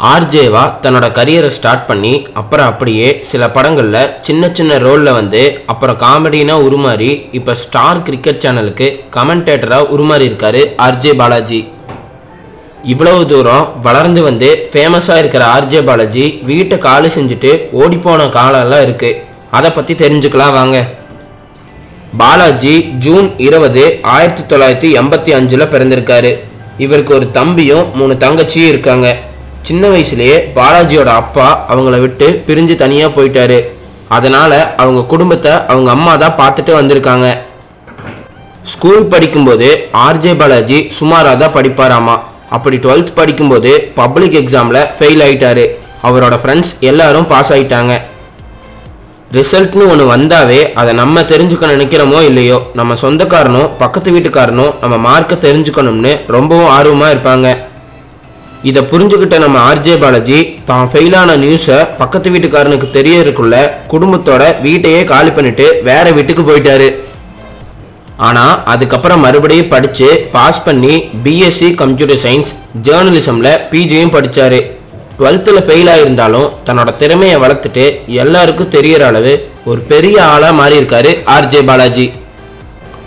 ஆர்ஜேவா தன்னோட கரியரை ஸ்டார்ட் பண்ணி அப்புறம் அப்படியே சில படங்களில் சின்ன சின்ன ரோலில் வந்து அப்புறம் காமெடினா உருமாறி இப்போ ஸ்டார் கிரிக்கெட் சேனலுக்கு கமெண்டேட்டராக உருமாறி இருக்காரு ஆர்ஜே பாலாஜி. இவ்வளவு தூரம் வளர்ந்து வந்து ஃபேமஸாக இருக்கிற ஆர்ஜே பாலாஜி வீட்டை காலி செஞ்சுட்டு ஓடிப்போன காலம்லாம் இருக்குது அதை பற்றி தெரிஞ்சுக்கலாம் வாங்க. பாலாஜி ஜூன் இருபது ஆயிரத்தி தொள்ளாயிரத்தி எண்பத்தி அஞ்சில் பிறந்திருக்காரு. இவருக்கு ஒரு தம்பியும் மூணு தங்கச்சியும் இருக்காங்க. சின்ன வயசுலேயே பாலாஜியோட அப்பா அவங்கள விட்டு பிரிஞ்சு தனியாக போயிட்டாரு. அதனால் அவங்க குடும்பத்தை அவங்க அம்மா தான் பார்த்துட்டு வந்திருக்காங்க. ஸ்கூல் படிக்கும்போது ஆர்ஜே பாலாஜி சுமாராக தான் படிப்பாராமா. அப்படி டுவெல்த் படிக்கும்போது பப்ளிக் எக்ஸாமில் ஃபெயில் ஆயிட்டாரு. அவரோட ஃப்ரெண்ட்ஸ் எல்லாரும் பாஸ் ஆயிட்டாங்க. ரிசல்ட்னு ஒன்று வந்தாவே அதை நம்ம தெரிஞ்சுக்க நினைக்கிறோமோ இல்லையோ நம்ம சொந்தக்காரனும் பக்கத்து வீட்டுக்காரனும் நம்ம மார்க்கை தெரிஞ்சுக்கணும்னு ரொம்பவும் ஆர்வமாக இருப்பாங்க. இதை புரிஞ்சுக்கிட்ட நம்ம ஆர்ஜே பாலாஜி தான் ஃபெயிலான நியூஸை பக்கத்து வீட்டுக்காரனுக்கு தெரியறதுக்குள்ள குடும்பத்தோட வீட்டையே காலி பண்ணிட்டு வேற வீட்டுக்கு போயிட்டாரு. ஆனால் அதுக்கப்புறம் மறுபடியும் படித்து பாஸ் பண்ணி பிஎஸ்சி கம்ப்யூட்டர் சயின்ஸ் ஜேர்னலிசமில் பிஜியும் படித்தார் டுவெல்த்தில் ஃபெயில் ஆகியிருந்தாலும் தன்னோட திறமையை வளர்த்துட்டு எல்லாருக்கும் தெரியற அளவு ஒரு பெரிய ஆளாக மாறியிருக்காரு ஆர்ஜே பாலாஜி.